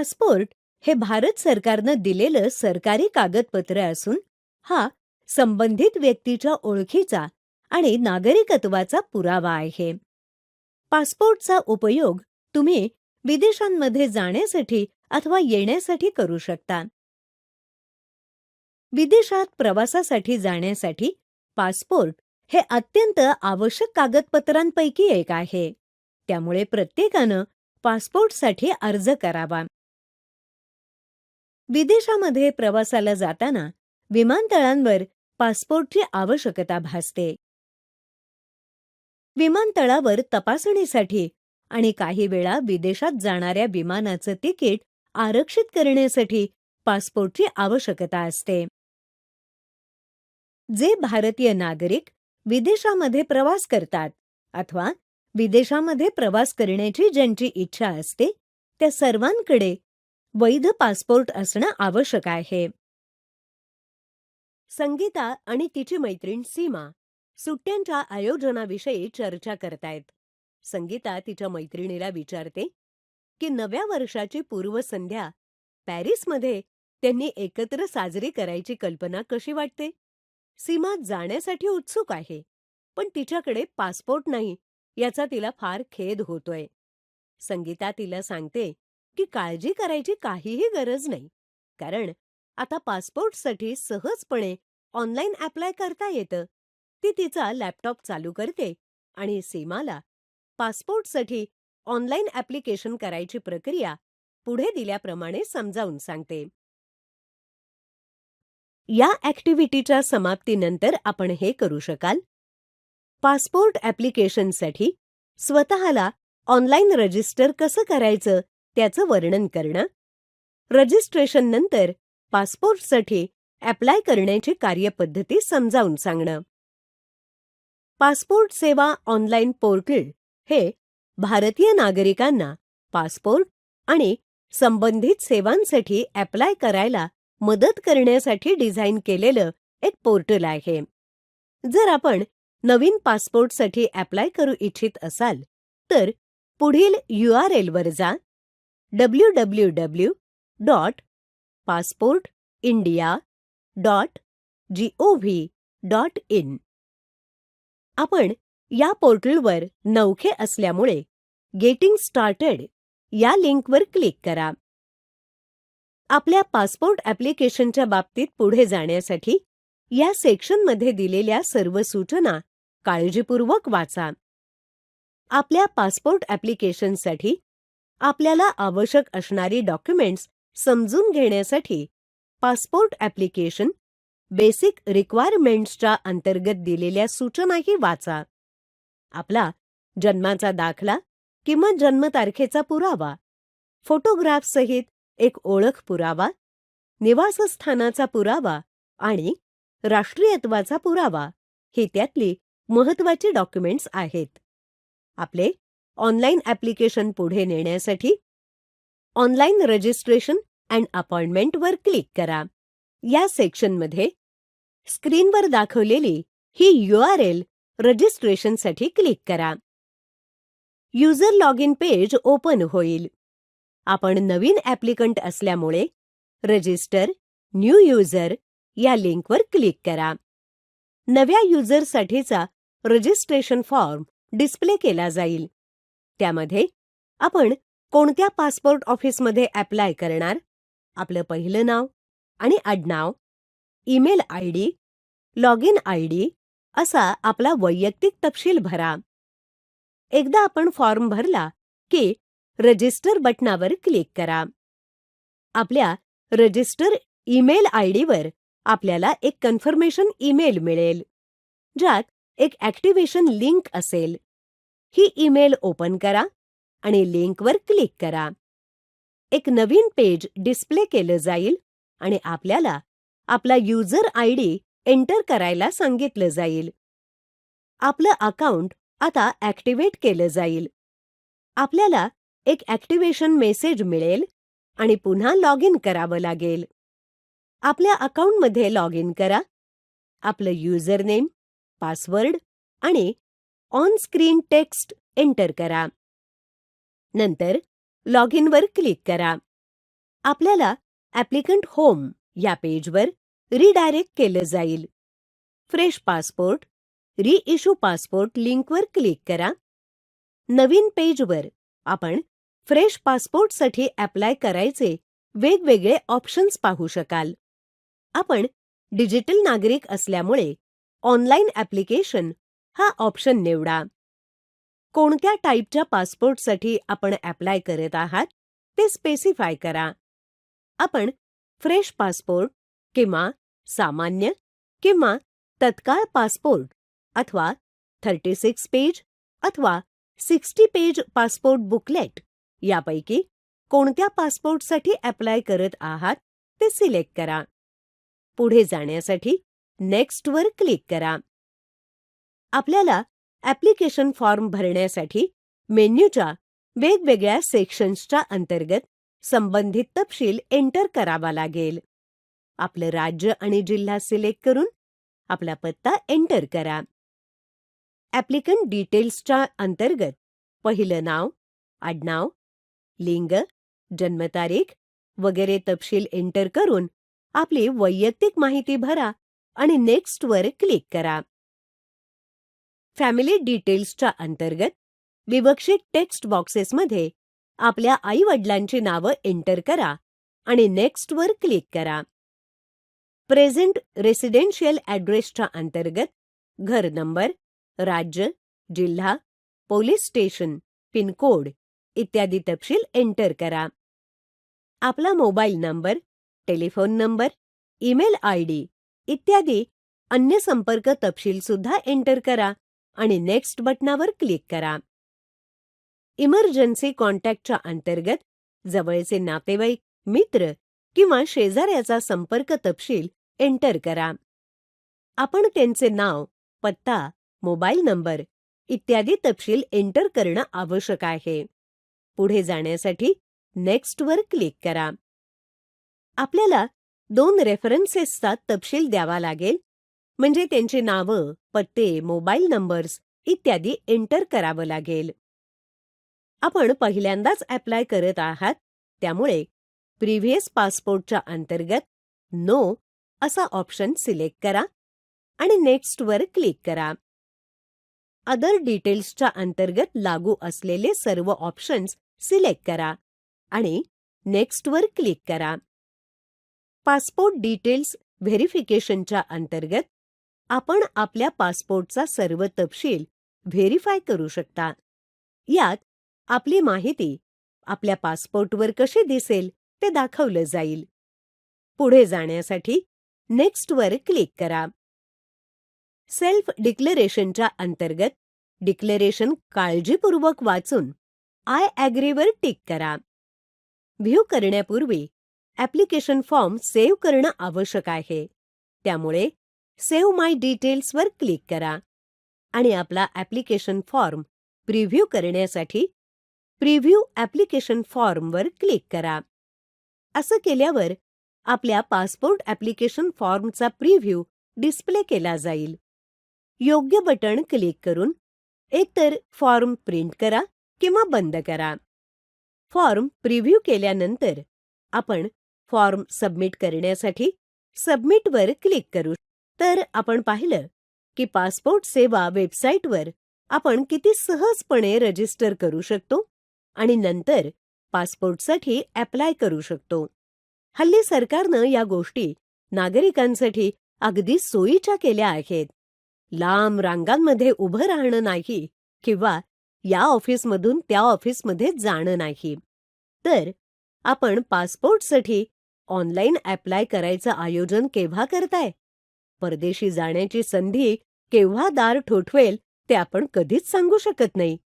Passport हे भारत सरकारनं दिलेलं सरकारी कागदपत्र असून हा संबंधित व्यक्तीच्या ओळखीचा आणि नागरिकत्वाचा पुरावा आहे. पासपोर्टचा उपयोग तुम्ही विदेशांमध्ये जाण्यासाठी अथवा येण्यासाठी करू शकता. विदेशात प्रवासासाठी जाण्यासाठी पासपोर्ट हे अत्यंत आवश्यक कागदपत्रांपैकी एक आहे. त्यामुळे प्रत्येकानं पासपोर्टसाठी अर्ज करावा. विदेशामध्ये प्रवासाला जाताना विमानतळांवर पासपोर्टची आवश्यकता भासते. विमानतळावर तपासणीसाठी आणि काही वेळा विदेशात जाणाऱ्या विमानाचं तिकीट आरक्षित करण्यासाठी पासपोर्टची आवश्यकता असते. जे भारतीय नागरिक विदेशामध्ये प्रवास करतात अथवा विदेशामध्ये प्रवास करण्याची ज्यांची इच्छा असते त्या सर्वांकडे वैध पासपोर्ट असणं आवश्यक आहे. संगीता आणि तिची मैत्रीण सीमा सुट्ट्यांच्या आयोजनाविषयी चर्चा करतायत. संगीता तिच्या मैत्रिणीला विचारते की नव्या वर्षाची पूर्वसंध्या पॅरिसमध्ये त्यांनी एकत्र साजरी करायची कल्पना कशी वाटते? सीमा जाण्यासाठी उत्सुक आहे पण तिच्याकडे पासपोर्ट नाही याचा तिला फार खेद होतोय. संगीता तिला सांगते की काळजी करायची काहीही गरज नाही. कारण आता पासपोर्टसाठी सहजपणे ऑनलाईन अप्लाय करता येतं. ती तिचा लॅपटॉप चालू करते आणि सीमाला पासपोर्टसाठी ऑनलाईन ॲप्लिकेशन करायची प्रक्रिया पुढे दिल्याप्रमाणे समजावून सांगते. या ॲक्टिव्हिटीच्या समाप्तीनंतर आपण हे करू शकाल. पासपोर्ट ॲप्लिकेशनसाठी स्वतःला ऑनलाईन रजिस्टर कसं करायचं त्याचं वर्णन करणं. रजिस्ट्रेशन नंतर पासपोर्टसाठी अप्लाय करण्याची कार्यपद्धती समजावून सांगणं. पासपोर्ट सेवा ऑनलाईन पोर्टल हे भारतीय नागरिकांना पासपोर्ट आणि संबंधित सेवांसाठी अप्लाय करायला मदत करण्यासाठी डिझाईन केलेलं एक पोर्टल आहे. जर आपण नवीन पासपोर्टसाठी अप्लाय करू इच्छित असाल तर पुढील यू आर एलवर जा. W W W dot passport India dot G O V dot in आपण या पोर्टलवर नवखे असल्यामुळे गेटिंग स्टार्टेड या लिंकवर क्लिक करा. आपल्या पासपोर्ट ॲप्लिकेशनच्या बाबतीत पुढे जाण्यासाठी या सेक्शनमध्ये दिलेल्या सर्व सूचना काळजीपूर्वक वाचा. आपल्या पासपोर्ट ॲप्लिकेशनसाठी आपल्याला आवश्यक असणारी डॉक्युमेंट्स समजून घेण्यासाठी पासपोर्ट ॲप्लिकेशन बेसिक रिक्वायरमेंट्सच्या अंतर्गत दिलेल्या सूचनाही वाचा. आपला जन्माचा दाखला किंवा जन्मतारखेचा पुरावा फोटोग्राफसहित एक ओळख पुरावा निवासस्थानाचा पुरावा आणि राष्ट्रीयत्वाचा पुरावा ही त्यातली महत्वाची डॉक्युमेंट्स आहेत. आपले ऑनलाईन ॲप्लिकेशन पुढे नेण्यासाठी ऑनलाईन रजिस्ट्रेशन अँड अपॉइंटमेंटवर क्लिक करा. या सेक्शनमध्ये स्क्रीनवर दाखवलेली ही यू आर एल रजिस्ट्रेशनसाठी क्लिक करा. User log in page open होईल. आपण नवीन ॲप्लिकंट असल्यामुळे रजिस्टर न्यू युजर या लिंकवर क्लिक करा. नव्या युजरसाठीचा रजिस्ट्रेशन फॉर्म डिस्प्ले केला जाईल. त्यामध्ये आपण कोणत्या पासपोर्ट ऑफिसमध्ये अप्लाय करणार आपलं पहिलं नाव आणि आडनाव email I D log in I D असा आपला वैयक्तिक तपशील भरा. एकदा आपण फॉर्म भरला की रजिस्टर बटणावर क्लिक करा. आपल्या रजिस्टर ईमेल आय डीवर आपल्याला एक कन्फर्मेशन ईमेल मिळेल ज्यात एक ॲक्टिव्हेशन लिंक असेल. ही ईमेल ओपन करा आणि लिंकवर क्लिक करा. एक नवीन पेज डिस्प्ले केलं जाईल आणि आपल्याला आपला युजर आय डी एंटर करायला सांगितलं जाईल. आपलं अकाउंट आता ॲक्टिव्हेट केलं जाईल. आपल्याला एक ॲक्टिव्हेशन मेसेज मिळेल आणि पुन्हा लॉग इन करावं लागेल. आपल्या अकाउंटमध्ये लॉग इन करा. आपलं युजर नेम पासवर्ड आणि ऑन स्क्रीन टेक्स्ट एंटर करा. नंतर लॉग इनवर क्लिक करा. आपल्याला ॲप्लिकंट होम या पेजवर रिडायरेक्ट केलं जाईल. फ्रेश पासपोर्ट रिइश्यू पासपोर्ट लिंकवर क्लिक करा. नवीन पेजवर आपण फ्रेश पासपोर्टसाठी अप्लाय करायचे वेगवेगळे ऑप्शन्स पाहू शकाल. आपण डिजिटल नागरिक असल्यामुळे ऑनलाईन ॲप्लिकेशन हा ऑप्शन निवडा. कोणत्या टाईपच्या पासपोर्टसाठी आपण अप्लाय करत आहात ते स्पेसिफाय करा. आपण फ्रेश पासपोर्ट किंवा सामान्य किंवा तत्काळ पासपोर्ट अथवा थर्टी सिक्स पेज अथवा सिक्स्टी पेज पासपोर्ट बुकलेट यापैकी कोणत्या पासपोर्टसाठी अप्लाय करत आहात ते सिलेक्ट करा. पुढे जाण्यासाठी नेक्स्टवर क्लिक करा. आपल्याला ॲप्लिकेशन फॉर्म भरण्यासाठी मेन्यूच्या वेगवेगळ्या सेक्शन्सच्या अंतर्गत संबंधित तपशील एंटर करावा लागेल. आपलं राज्य आणि जिल्हा सिलेक्ट करून आपला पत्ता एंटर करा. ॲप्लिकंट डिटेल्सच्या अंतर्गत पहिलं नाव आडनाव लिंग जन्मतारीख वगैरे तपशील एंटर करून आपली वैयक्तिक माहिती भरा आणि नेक्स्टवर क्लिक करा. फॅमिली डिटेल्सच्या अंतर्गत विवक्षित टेक्स्ट बॉक्सेसमध्ये आपल्या आई वडिलांची नावं एंटर करा आणि नेक्स्टवर क्लिक करा. प्रेझेंट रेसिडेन्शियल ॲड्रेसच्या अंतर्गत घर नंबर राज्य जिल्हा पोलीस स्टेशन पिनकोड इत्यादी तपशील एंटर करा. आपला mobile number telephone number email I D इत्यादी अन्य संपर्क तपशील सुद्धा एंटर करा. आणि नेक्स्ट बटनावर क्लिक करा. इमर्जन्सी कॉन्टॅक्टच्या अंतर्गत जवळचे नातेवाईक मित्र किंवा शेजाऱ्याचा संपर्क तपशील एंटर करा. आपण त्यांचे नाव पत्ता मोबाईल नंबर इत्यादी तपशील एंटर करणं आवश्यक आहे. पुढे जाण्यासाठी नेक्स्टवर क्लिक करा. आपल्याला दोन रेफरन्सेसचा तपशील द्यावा लागेल. म्हणजे त्यांची नावं पत्ते मोबाईल नंबर्स इत्यादी एंटर करावं लागेल. आपण पहिल्यांदाच अप्लाय करत आहात त्यामुळे प्रिव्हियस पासपोर्टच्या अंतर्गत नो असा ऑप्शन सिलेक्ट करा आणि नेक्स्टवर क्लिक करा. अदर डिटेल्सच्या अंतर्गत लागू असलेले सर्व ऑप्शन्स सिलेक्ट करा आणि नेक्स्टवर क्लिक करा. पासपोर्ट डिटेल्स व्हेरिफिकेशनच्या अंतर्गत आपण आपल्या पासपोर्टचा सर्व तपशील व्हेरीफाय करू शकता. यात आपली माहिती आपल्या पासपोर्टवर कशी दिसेल ते दाखवलं जाईल. पुढे जाण्यासाठी नेक्स्टवर क्लिक करा. सेल्फ डिक्लेरेशनच्या अंतर्गत डिक्लेरेशन काळजीपूर्वक वाचून आय ॲग्रीवर टिक करा. व्ह्यू करण्यापूर्वी ॲप्लिकेशन फॉर्म सेव्ह करणं आवश्यक आहे. त्यामुळे सेव्ह माय डिटेल्सवर क्लिक करा आणि आपला ॲप्लिकेशन फॉर्म प्रिव्ह्यू करण्यासाठी प्रिव्ह्यू ॲप्लिकेशन फॉर्मवर क्लिक करा. असं केल्यावर आपल्या पासपोर्ट ॲप्लिकेशन फॉर्मचा प्रिव्ह्यू डिस्प्ले केला जाईल. योग्य बटण क्लिक करून एकतर फॉर्म प्रिंट करा किंवा बंद करा. फॉर्म प्रिव्ह्यू केल्यानंतर आपण फॉर्म सबमिट करण्यासाठी सबमिटवर क्लिक करू तर आपण पाहिलं की पासपोर्ट सेवा वेबसाईटवर आपण किती सहजपणे रजिस्टर करू शकतो आणि नंतर पासपोर्टसाठी अप्लाय करू शकतो. हल्ली सरकारनं या गोष्टी नागरिकांसाठी अगदी सोयीच्या केल्या आहेत. लांब रांगांमध्ये उभं राहणं नाही किंवा या ऑफिसमधून त्या ऑफिसमध्ये जाणं नाही. तर आपण पासपोर्टसाठी ऑनलाईन अप्लाय करायचं आयोजन केव्हा करताय? परदेशी जाण्याची संधी केव्हा दार ठोठवेल ते आपण कधीच सांगू शकत नाही.